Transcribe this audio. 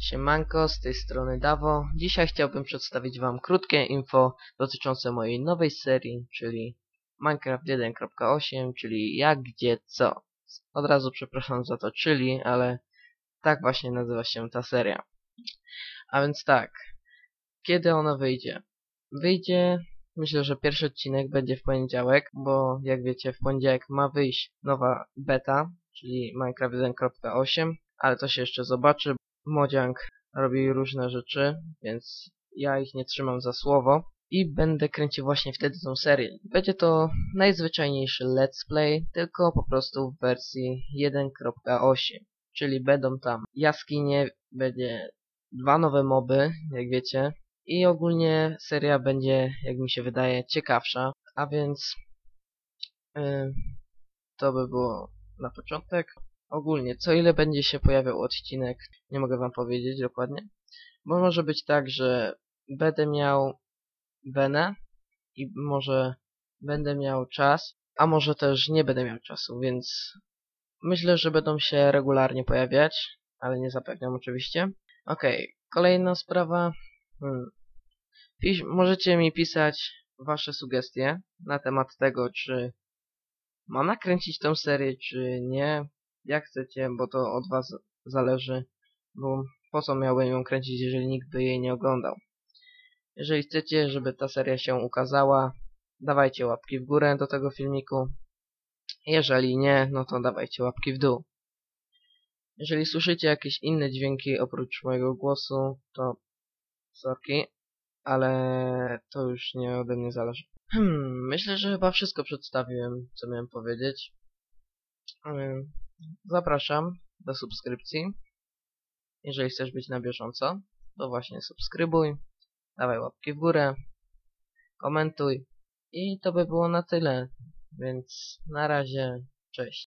Siemanko, z tej strony Dawo. Dzisiaj chciałbym przedstawić Wam krótkie info dotyczące mojej nowej serii, czyli Minecraft 1.8, czyli jak, gdzie, co. Od razu przepraszam za to czyli, ale tak właśnie nazywa się ta seria. A więc tak, kiedy ona wyjdzie? Wyjdzie, myślę, że pierwszy odcinek będzie w poniedziałek, bo jak wiecie, w poniedziałek ma wyjść nowa beta, czyli Minecraft 1.8, ale to się jeszcze zobaczy. Modziang robi różne rzeczy, więc ja ich nie trzymam za słowo i będę kręcił właśnie wtedy tą serię. Będzie to najzwyczajniejszy let's play, tylko po prostu w wersji 1.8, czyli będą tam jaskinie, będzie dwa nowe moby, jak wiecie, i ogólnie seria będzie, jak mi się wydaje, ciekawsza, a więc yy, to by było na początek. Ogólnie, co ile będzie się pojawiał odcinek, nie mogę wam powiedzieć dokładnie, bo może być tak, że będę miał Benę i może będę miał czas, a może też nie będę miał czasu, więc myślę, że będą się regularnie pojawiać, ale nie zapewniam oczywiście. Okej, okay, kolejna sprawa. Hmm. Pisz, możecie mi pisać wasze sugestie na temat tego, czy mam nakręcić tę serię, czy nie. Jak chcecie, bo to od was zależy, bo po co miałbym ją kręcić, jeżeli nikt by jej nie oglądał. Jeżeli chcecie, żeby ta seria się ukazała, dawajcie łapki w górę do tego filmiku. Jeżeli nie, no to dawajcie łapki w dół. Jeżeli słyszycie jakieś inne dźwięki oprócz mojego głosu, to sorki, ale to już nie ode mnie zależy. Hmm, myślę, że chyba wszystko przedstawiłem, co miałem powiedzieć. Zapraszam do subskrypcji. Jeżeli chcesz być na bieżąco, to właśnie subskrybuj, dawaj łapki w górę, komentuj i to by było na tyle. Więc na razie, cześć.